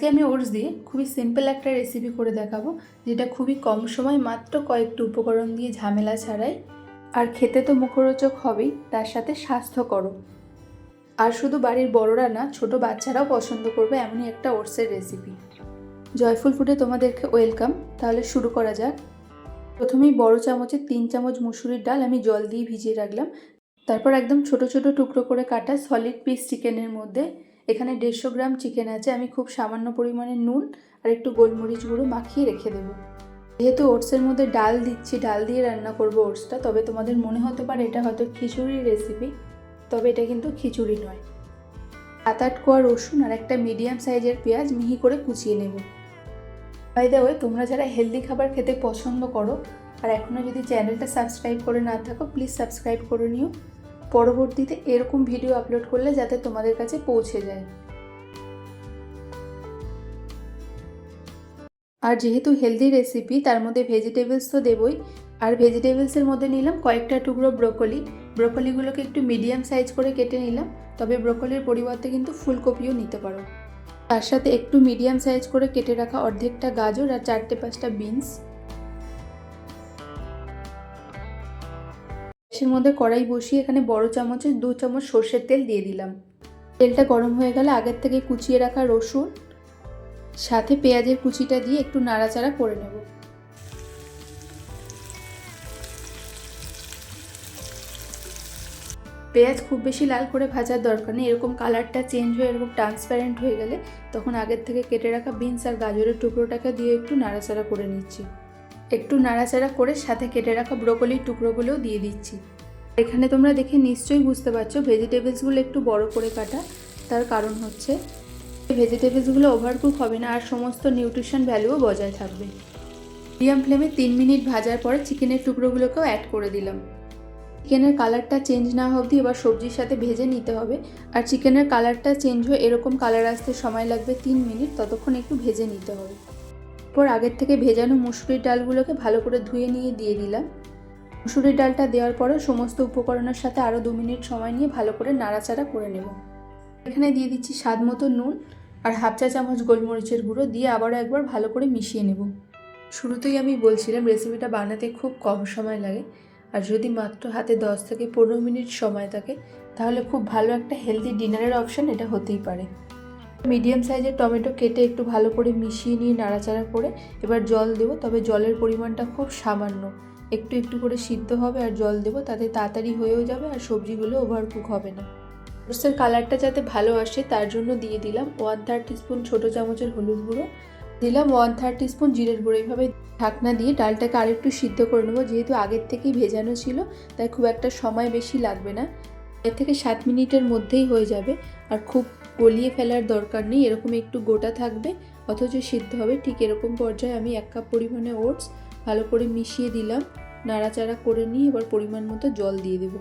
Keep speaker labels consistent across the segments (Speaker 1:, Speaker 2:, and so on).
Speaker 1: আজকে আমি ওটস দিয়ে খুবই সিম্পল একটা রেসিপি করে দেখাবো, যেটা খুবই কম সময় মাত্র কয়েকটি উপকরণ দিয়ে ঝামেলা ছাড়াই। আর খেতে তো মুখরোচক হবেই, তার সাথে স্বাস্থ্যকরও। আর শুধু বাড়ির বড়রা না, ছোট বাচ্চারাও পছন্দ করবে এমনই একটা ওটসের রেসিপি জয়ফুল ফুডে তোমাদেরকে ওয়েলকাম তাহলে শুরু করা যাক। প্রথমেই বড় চামচের তিন চামচ মুসুরির ডাল আমি জল দিয়ে ভিজিয়ে রাখলাম। তারপর একদম ছোট ছোট টুকরো করে কাটা সলিড পিস চিকেনের মধ্যে এখানে দেড়শো গ্রাম চিকেন আছে, আমি খুব সামান্য পরিমাণে নুন আর একটু গোলমরিচ গুঁড়ো মাখিয়ে রেখে দেবো। যেহেতু ওটসের মধ্যে ডাল দিচ্ছি, ডাল দিয়ে রান্না করব ওটসটা, তবে তোমাদের মনে হতে পারে এটা হয়তো খিচুড়ির রেসিপি তবে এটা কিন্তু খিচুড়ি নয়। সাত আট কোয়া রসুন আর একটা মিডিয়াম সাইজের পেঁয়াজ মিহি করে কুচিয়ে নেব। বাই দ্য ওয়ে তোমরা যারা হেলদি খাবার খেতে পছন্দ করো, আর এখনও যদি চ্যানেলটা সাবস্ক্রাইব করে না থাকো প্লিজ সাবস্ক্রাইব করে নিও। পরবর্তীতে এরকম ভিডিও আপলোড করলে যাতে তোমাদের কাছে পৌঁছে যায়। আর যেহেতু হেলদি রেসিপি তার মধ্যে ভেজিটেবলস তো দেবই। আর ভেজিটেবলসের মধ্যে নিলাম কয়েকটা টুকরো ব্রোকলি ব্রোকলিগুলোকে একটু মিডিয়াম সাইজ করে কেটে নিলাম। তবে ব্রোকলির পরিবর্তে কিন্তু ফুলকপিও নিতে পারো। তার সাথে একটু মিডিয়াম সাইজ করে কেটে রাখা অর্ধেকটা গাজর আর চারটে পাঁচটা বিনস গ্যাসের মধ্যে কড়াই বসিয়ে এখানে বড় চামচে দু চামচ সর্ষের তেল দিয়ে দিলাম। তেলটা গরম হয়ে গেলে আগের থেকে কুচিয়ে রাখা রসুন, সাথে পেঁয়াজের কুচিটা দিয়ে একটু নাড়াচাড়া করে নেব। পেঁয়াজ খুব বেশি লাল করে ভাজার দরকার নেই, এরকম কালারটা চেঞ্জ হয়ে, এরকম ট্রান্সপারেন্ট হয়ে গেলে তখন আগের থেকে কেটে রাখা বিনস আর গাজরের টুকরোটাকে দিয়ে একটু নাড়াচাড়া করে নিচ্ছি। একটু নাড়াচাড়া করে সাথে কেটে রাখা ব্রোকলির টুকরোগুলোও দিয়ে দিচ্ছি। এখানে তোমরা দেখে নিশ্চয়ই বুঝতে পারছ, ভেজিটেবলসগুলো একটু বড় করে কাটা। তার কারণ হচ্ছে, ভেজিটেবলসগুলো ওভারকুক হবে না আর সমস্ত নিউট্রিশন ভ্যালুও বজায় থাকবে। মিডিয়াম ফ্লেমে তিন মিনিট ভাজার পরে চিকেনের টুকরোগুলোকেও অ্যাড করে দিলাম। চিকেনের কালারটা চেঞ্জ না অবধি এবার সবজির সাথে ভেজে নিতে হবে। আর চিকেনের কালারটা চেঞ্জ হয়ে এরকম কালার আসতে সময় লাগবে তিন মিনিট, ততক্ষণ একটু ভেজে নিতে হবে। এরপর আগের থেকে ভেজানো মুসুরির ডালগুলোকে ভালো করে ধুয়ে নিয়ে দিয়ে দিলাম। মুসুরির ডালটা দেওয়ার পরে সমস্ত উপকরণের সাথে আরও দু মিনিট সময় নিয়ে ভালো করে নাড়াচাড়া করে নেব। এখানে দিয়ে দিচ্ছি স্বাদ মতো নুন আর হাফ চা চামচ গোলমরিচের গুঁড়ো দিয়ে আবারও একবার ভালো করে মিশিয়ে নেব। শুরুতেই আমি বলছিলাম রেসিপিটা বানাতে খুব কম সময় লাগে আর যদি মাত্র হাতে দশ থেকে পনেরো মিনিট সময় থাকে, তাহলে খুব ভালো একটা হেলদি ডিনারের অপশান এটা হতেই পারে। মিডিয়াম সাইজের টমেটো কেটে একটু ভালো করে মিশিয়ে নিয়ে নাড়াচাড়া করে এবার জল দেবো, তবে জলের পরিমাণটা খুব সামান্য। একটু একটু করে সিদ্ধ হবে আর জল দেবো, তাতে তাড়াতাড়ি হয়েও যাবে আর সবজিগুলো ওভারকুক হবে না। ওটসের কালারটা যাতে ভালো আসে তার জন্য দিয়ে দিলাম ওয়ান থার্ড স্পুন ছোটো চামচের হলুদ গুঁড়ো। দিলাম ওয়ান থার্ড স্পুন জিরের গুঁড়ো। এইভাবে ঢাকনা দিয়ে ডালটাকে আরেকটু সিদ্ধ করে নেব, যেহেতু আগের থেকেই ভেজানো ছিল, তাই খুব একটা সময় বেশি লাগবে না। এর থেকে সাত মিনিটের মধ্যেই হয়ে যাবে। আর খুব গলিয়ে ফেলার দরকার নেই, এরকম একটু গোটা থাকবে, অথচ সিদ্ধ হবে। ঠিক এরকম পর্যায়ে আমি এক কাপ পরিমাণে ওটস ভালো করে মিশিয়ে দিলাম। নাড়াচাড়া করে নিয়ে এবার পরিমাণ মতো জল দিয়ে দেবো।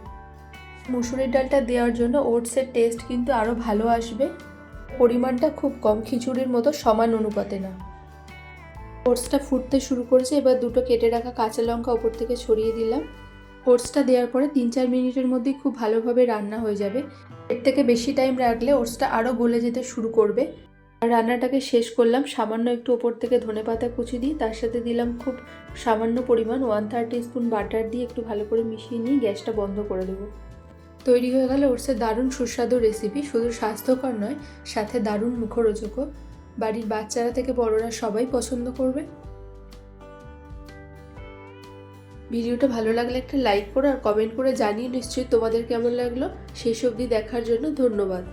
Speaker 1: মুসুরির ডালটা দেওয়ার জন্য ওটসের টেস্ট কিন্তু আরও ভালো আসবে। পরিমাণটা খুব কম, খিচুড়ির মতো সমান অনুপাতে না। ওটসটা ফুটতে শুরু করেছে, এবার দুটো কেটে রাখা কাঁচা লঙ্কা ওপর থেকে ছড়িয়ে দিলাম। ওটসটা দেওয়ার পরে তিন চার মিনিটের মধ্যেই খুব ভালোভাবে রান্না হয়ে যাবে। এর থেকে বেশি টাইম রাখলে ওটসটা আরও গলে যেতে শুরু করবে। আর রান্নাটাকে শেষ করলাম, সামান্য একটু ওপর থেকে ধনে পাতা কুচি দিই তার সাথে দিলাম খুব সামান্য পরিমাণ ওয়ান থার্টি স্পুন বাটার দিয়ে একটু ভালো করে মিশিয়ে নিয়ে গ্যাসটা বন্ধ করে দেবো। তৈরি হয়ে গেল ওটসের দারুণ সুস্বাদু রেসিপি শুধু স্বাস্থ্যকর নয়, সাথে দারুণ মুখরোচকও। বাড়ির বাচ্চারা থেকে বড়রা সবাই পছন্দ করবে। ভিডিওটা ভালো লাগলে একটা লাইক করো আর কমেন্ট করে জানিয়ে নিশ্চয়ই তোমাদের কেমন লাগল। শেষ অবধি দেখার জন্য ধন্যবাদ।